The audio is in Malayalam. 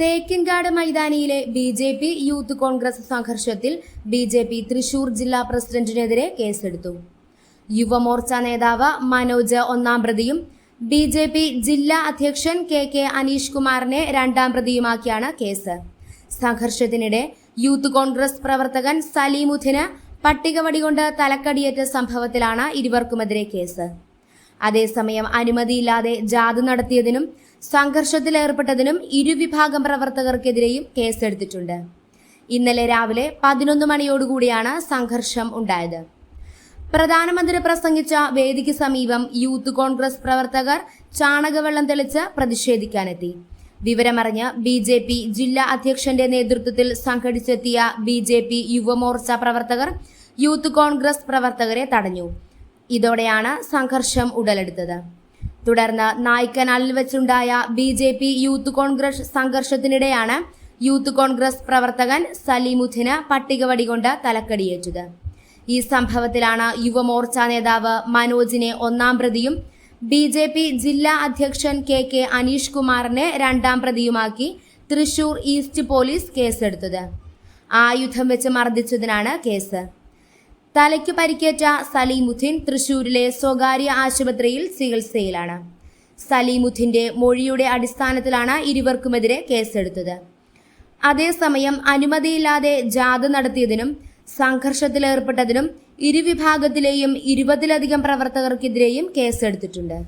Thekkinkadu മൈതാനിയിലെ B J P youth congress സംഘർഷത്തിൽ ബി ജെ പി തൃശൂർ ജില്ലാ പ്രസിഡന്റിനെതിരെ കേസെടുത്തു. യുവമോർച്ച നേതാവ് മനോജ് ഒന്നാം പ്രതിയും ബി ജെ പി ജില്ലാ അധ്യക്ഷൻ കെ കെ അനീഷ് കുമാറിനെ രണ്ടാം പ്രതിയുമാക്കിയാണ് കേസ്. സംഘർഷത്തിനിടെ യൂത്ത് കോൺഗ്രസ് പ്രവർത്തകൻ സലീമുദ്ദിന് പട്ടികവടി കൊണ്ട് തലക്കടിയേറ്റ സംഭവത്തിലാണ് ഇരുവർക്കുമെതിരെ കേസ്. അതേസമയം അനുമതിയില്ലാതെ ജാഥ നടത്തിയതിനും സംഘർഷത്തിലേർപ്പെട്ടതിനും ഇരുവിഭാഗം പ്രവർത്തകർക്കെതിരെയും കേസെടുത്തിട്ടുണ്ട്. ഇന്നലെ രാവിലെ പതിനൊന്ന് മണിയോടുകൂടിയാണ് സംഘർഷം ഉണ്ടായത്. പ്രധാനമന്ത്രി പ്രസംഗിച്ച വേദിക്ക് സമീപം യൂത്ത് കോൺഗ്രസ് പ്രവർത്തകർ ചാണകവെള്ളം തെളിച്ച് പ്രതിഷേധിക്കാനെത്തി. വിവരമറിഞ്ഞ് ബി ജെ പി ജില്ലാ അധ്യക്ഷന്റെ നേതൃത്വത്തിൽ സംഘടിച്ചെത്തിയ ബി ജെ പി യുവമോർച്ച പ്രവർത്തകർ യൂത്ത് കോൺഗ്രസ് പ്രവർത്തകരെ തടഞ്ഞു. ഇതോടെയാണ് സംഘർഷം ഉടലെടുത്തത്. തുടർന്ന് നായ്ക്കനാലിൽ വെച്ചുണ്ടായ B J P Youth Congress സംഘർഷത്തിനിടെയാണ് youth Congress പ്രവർത്തകൻ സലീമുദ്ദിന് പട്ടികവടി കൊണ്ട് തലക്കടിയേറ്റത്. ഈ സംഭവത്തിലാണ് യുവമോർച്ച നേതാവ് മനോജിനെ ഒന്നാം പ്രതിയും ബി ജെ പി ജില്ലാ അധ്യക്ഷൻ കെ കെ അനീഷ് കുമാറിനെ രണ്ടാം പ്രതിയുമാക്കി തൃശൂർ ഈസ്റ്റ് പോലീസ് കേസെടുത്തത്. ആയുധം വെച്ച് മർദ്ദിച്ചതിനാണ് കേസ്. തലയ്ക്ക് പരിക്കേറ്റ സലീമുദ്ദീൻ തൃശൂരിലെ സ്വകാര്യ ആശുപത്രിയിൽ ചികിത്സയിലാണ്. സലീമുദ്ദീന്റെ മൊഴിയുടെ അടിസ്ഥാനത്തിലാണ് ഇരുവർക്കുമെതിരെ കേസെടുത്തത്. അതേസമയം അനുമതിയില്ലാതെ ജാഥ നടത്തിയതിനും സംഘർഷത്തിലേർപ്പെട്ടതിനും ഇരുവിഭാഗത്തിലെയും ഇരുപതിലധികം പ്രവർത്തകർക്കെതിരെയും കേസെടുത്തിട്ടുണ്ട്.